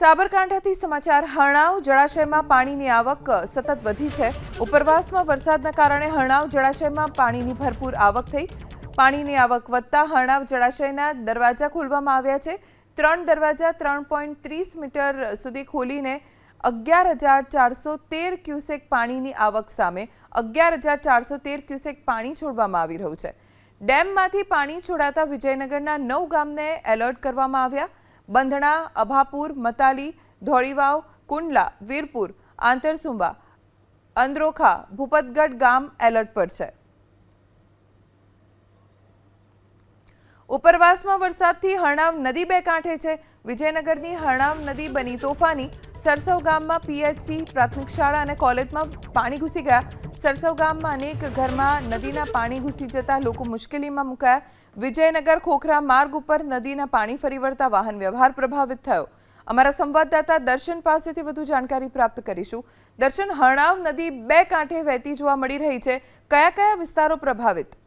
સાબરકાંઠાથી સમાચાર. હરણાવ જળાશયમાં પાણીની આવક સતત વધી છે. ઉપરવાસમાં વરસાદના કારણે હરણાવ જળાશયમાં પાણીની ભરપૂર આવક થઈ. પાણીની આવક વધતા હરણાવ જળાશયના દરવાજા ખોલવામાં આવ્યા છે. ત્રણ દરવાજા ત્રણ પોઈન્ટ ત્રીસ મીટર સુધી ખોલીને અગિયાર હજાર ચારસો તેર ક્યુસેક પાણીની આવક સામે અગિયાર હજાર ચારસો તેર ક્યુસેક પાણી છોડવામાં આવી રહ્યું છે. ડેમમાંથી પાણી છોડાતા વિજયનગરના નવ ગામને એલર્ટ કરવામાં આવ્યા. બંધણા અભાપુર મતાલી ધોળીવાવ કુંડલા વીરપુર આંતરસુંબા અંદ્રોખા ભૂપતગઢ ગામ એલર્ટ પર છે. ઉપરવાસમાં વરસાદથી હરણાવ નદી બે કાંઠે છે. વિજયનગરની હરણાવ નદી બની તોફાની. સરસવ ગામમાં પીએચસી પ્રાથમિક શાળા અને કોલેજમાં પાણી ઘૂસી ગયા. સરસવ ગામમાં અનેક ઘરમાં નદીના પાણી ઘૂસી જતા લોકો મુશ્કેલીમાં મુકાયા. વિજયનગર ખોખરા માર્ગ ઉપર નદીના પાણી ફરી વળતા વાહન વ્યવહાર પ્રભાવિત થયો. અમારા સંવાદદાતા દર્શન પાસેથી વધુ જાણકારી પ્રાપ્ત કરીશું. દર્શન હરણાવ નદી બે કાંઠે વહેતી જોવા મળી રહી છે. કયા કયા વિસ્તારો પ્રભાવિત?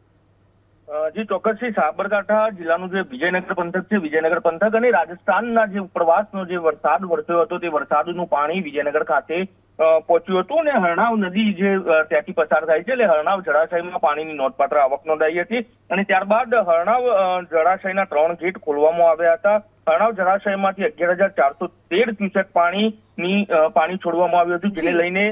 જી ચોક્કસથી સાબરકાંઠા જિલ્લાનું જે વિજયનગર પંથક છે વિજયનગર પંથક અને રાજસ્થાનના જે ઉપરવાસનો જે વરસાદ વરસ્યો હતો તે વરસાદનું પાણી વિજયનગર ખાતે પહોંચ્યું હતું અને હરણાવ નદી જે ત્યાંથી પસાર થાય છે એટલે હરણાવ જળાશયમાં પાણીની નોંધપાત્ર આવક નોંધાઈ હતી અને ત્યારબાદ હરણાવ જળાશયના ત્રણ ગેટ ખોલવામાં આવ્યા હતા. હરણાવ જળાશયમાંથી અગિયાર હજાર ચારસો તેર ક્યુસેક પાણીની પાણી છોડવામાં આવ્યું હતું જેને લઈને